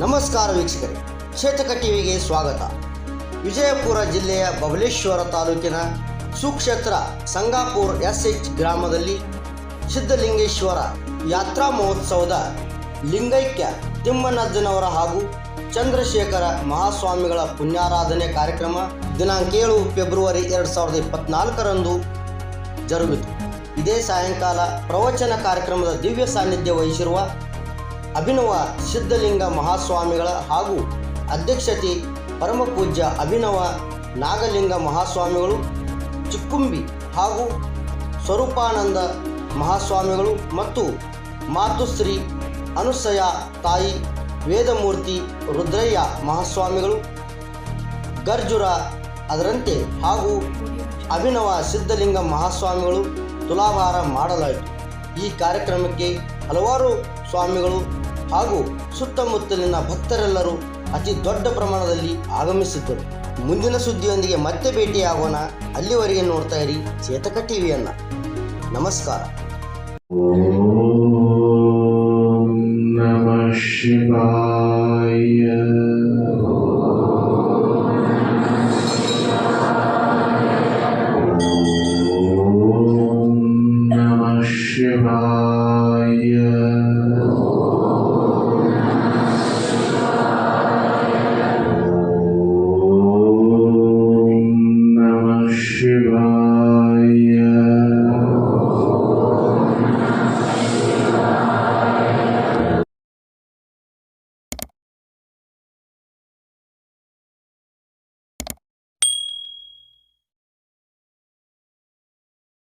ನಮಸ್ಕಾರ ವೀಕ್ಷಕರೇ ಚೇತಕ ಟಿವಿಗೆ ಸ್ವಾಗತ. ವಿಜಯಪುರ ಜಿಲ್ಲೆಯ ಬಬಲೇಶ್ವರ ತಾಲೂಕಿನ ಸುಕ್ಷೇತ್ರ ಸಂಗಾಪುರ್ ಎಸ್ ಎಚ್ ಗ್ರಾಮದಲ್ಲಿ ಸಿದ್ಧಲಿಂಗೇಶ್ವರ ಯಾತ್ರಾ ಮಹೋತ್ಸವದ ಲಿಂಗೈಕ್ಯ ತಿಮ್ಮನಜ್ಜನವರ ಹಾಗೂ ಚಂದ್ರಶೇಖರ ಮಹಾಸ್ವಾಮಿಗಳ ಪುಣ್ಯಾರಾಧನೆ ಕಾರ್ಯಕ್ರಮ ದಿನಾಂಕ ಏಳು ಫೆಬ್ರವರಿ ಎರಡು ಸಾವಿರದ ಇಪ್ಪತ್ನಾಲ್ಕರಂದು ಜರುಗಿತು. ಇದೇ ಸಾಯಂಕಾಲ ಪ್ರವಚನ ಕಾರ್ಯಕ್ರಮದ ದಿವ್ಯ ಸಾನ್ನಿಧ್ಯ ವಹಿಸಿರುವ ಅಭಿನವ ಸಿದ್ಧಲಿಂಗ ಮಹಾಸ್ವಾಮಿಗಳ ಹಾಗೂ ಅಧ್ಯಕ್ಷತೆ ಪರಮಪೂಜ್ಯ ಅಭಿನವ ನಾಗಲಿಂಗ ಮಹಾಸ್ವಾಮಿಗಳು, ಚಿಕ್ಕುಂಬಿ ಹಾಗೂ ಸ್ವರೂಪಾನಂದ ಮಹಾಸ್ವಾಮಿಗಳು ಮತ್ತು ಮಾತುಶ್ರೀ ಅನುಸಯ ತಾಯಿ ವೇದಮೂರ್ತಿ ರುದ್ರಯ್ಯ ಮಹಾಸ್ವಾಮಿಗಳು, ಗರ್ಜುರ ಅದರಂತೆ ಹಾಗೂ ಅಭಿನವ ಸಿದ್ಧಲಿಂಗ ಮಹಾಸ್ವಾಮಿಗಳು ತುಲಾಭಾರ ಮಾಡಲಾಯಿತು. ಈ ಕಾರ್ಯಕ್ರಮಕ್ಕೆ ಹಲವಾರು ಸ್ವಾಮಿಗಳು ಹಾಗೂ ಸುತ್ತಮುತ್ತಲಿನ ಭಕ್ತರೆಲ್ಲರೂ ಅತಿ ದೊಡ್ಡ ಪ್ರಮಾಣದಲ್ಲಿ ಆಗಮಿಸಿದ್ದರು ಮುಂದಿನ ಸುದ್ದಿಯೊಂದಿಗೆ ಮತ್ತೆ ಭೇಟಿಯಾಗೋಣ ಅಲ್ಲಿವರೆಗೆ ನೋಡ್ತಾ ಇರಿ ಚೇತಕ ಟಿವಿಯನ್ನ ನಮಸ್ಕಾರ ॐ नमः शिवाय ॐ नमः शिवाय